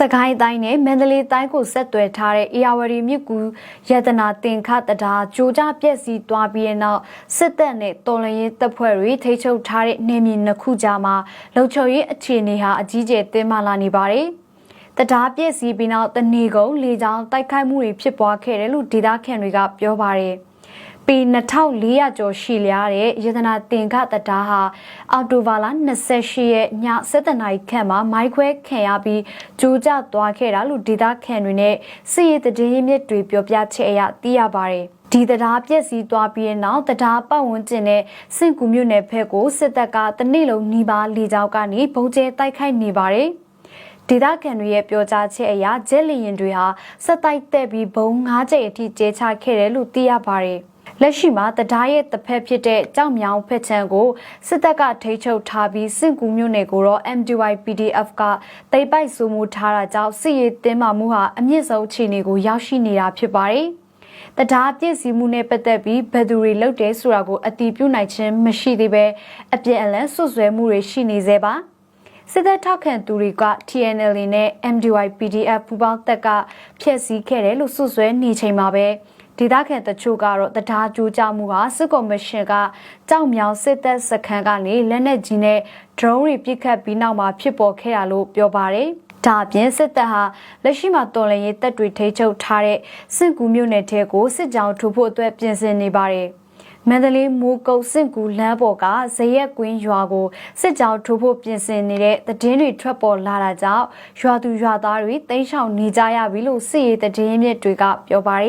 စကိုင်းတိုင်းနဲ့မန္တလေးတိုင်းကိုဆက်သွယ်ထားတဲ့အေယာဝတီမြစ်ကူရတနာတင်ခတတာကြိုးကြပြက်စီးသွားပြီးတဲ့နောက်စစ်တပ်နဲ့တော်လန်ရေးတပ်ဖွဲ့တွေထိချုပ်ထားတဲ့နေမြေနှစ်ခုကြားမှာလုံခြုံရေးအခြေအနေဟာအကြီးကျယ်တင်းမာလာနေပါတယ်။တရားပြက်စီးပြီးနောက်တနေကုန်လေကြောင်းတိုက်ခိုက်မှုတွေဖြစ်ပွားခဲ့တယ်လို့ဒေသခံတွေကပြောပါတယ်။ ပေ2400ကျော်ရှိလျားတဲ့ရတနာတင်ခတတားဟာအော်တိုဘာလ28ရက်ည7:00နာရီခန့်မှာမိုက်ခွဲခံရပြီးကြိုးကျသွားခဲ့တာလို့ဒေသခံတွေနဲ့စစ်ရေးတည်င်းမြစ်တွေပြောပြချက်အရသိရပါတယ်။ဒီတရားပြက်စီးသွားပြီးတဲ့နောက်တရားပတ်ဝန်းကျင်နဲ့စင်ကူမြို့နယ်ဘက်ကိုစစ်တပ်ကတနေ့လုံးနှီးပါလေကြောင်းကနေပုံကျဲတိုက်ခိုက်နေပါတယ်။ဒေသခံတွေရဲ့ပြောကြားချက်အရဂျက်လီရင်တွေဟာစက်တိုက်တက်ပြီးဘုံ၅ကြိမ်အထိကျဲချခဲ့တယ်လို့သိရပါတယ်။ လက်ရှိမှာတရားရဲ့တစ်ဖက်ဖြစ်တဲ့ကြောက်မြောင်ဖက်ချံကိုစစ်တပ်ကထိချုပ်ထားပြီးစင့်ကူမြို့နယ်ကိုတော့ MDY PDF ကတိတ်ပိုက်ဆူမှုထားတာကြောင့်စစ်ရေးတင်းမာမှုဟာအမြင့်ဆုံးအခြေအနေကိုရောက်ရှိနေတာဖြစ်ပါတယ်။တရားပြည့်စည်မှုနဲ့ပတ်သက်ပြီးဘယ်သူတွေလုပ်တယ်ဆိုတာကိုအတိပြုနိုင်ခြင်းမရှိသေးပဲအပြည့်အလန်းဆွဆွဲမှုတွေရှိနေသေးပါ။စစ်တပ်ထောက်ခံသူတွေက TNL နဲ့ MDY PDF ပူးပေါင်းတပ်ကဖျက်ဆီးခဲ့တယ်လို့ဆွဆွဲနေချိန်မှာပဲ ဒေသခံတချို့ကတော့တရားကြိုးကြမှုဟာစစ်ကော်မရှင်ကကြောက်မြောင်စစ်တပ်စခန်းကနေလက်နက်ကြီးနဲ့ drone တွေပစ်ခတ်ပြီးနောက်မှာဖြစ်ပေါ်ခဲ့ရလို့ပြောပါတယ်။ဒါအပြင်စစ်တပ်ဟာလက်ရှိမှာတော်လှန်ရေးတပ်တွေထိချုပ်ထားတဲ့စစ်ကူမြို့နယ်ထဲကိုစစ်ကြောင်းထိုးဖို့အတွက်ပြင်ဆင်နေပါတယ်။မန္တလေးမိုးကုတ်စင့်ကူလမ်းပေါ်ကဇရက်ကွင်းရွာကိုစစ်ကြောင်းထိုးဖို့ပြင်ဆင်နေတဲ့တည်င်းတွေထွက်ပေါ်လာတာကြောင့်ရွာသူရွာသားတွေတိမ်းရှောင်နေကြရပြီလို့စစ်ရေးတည်င်းမြစ်တွေကပြောပါတယ်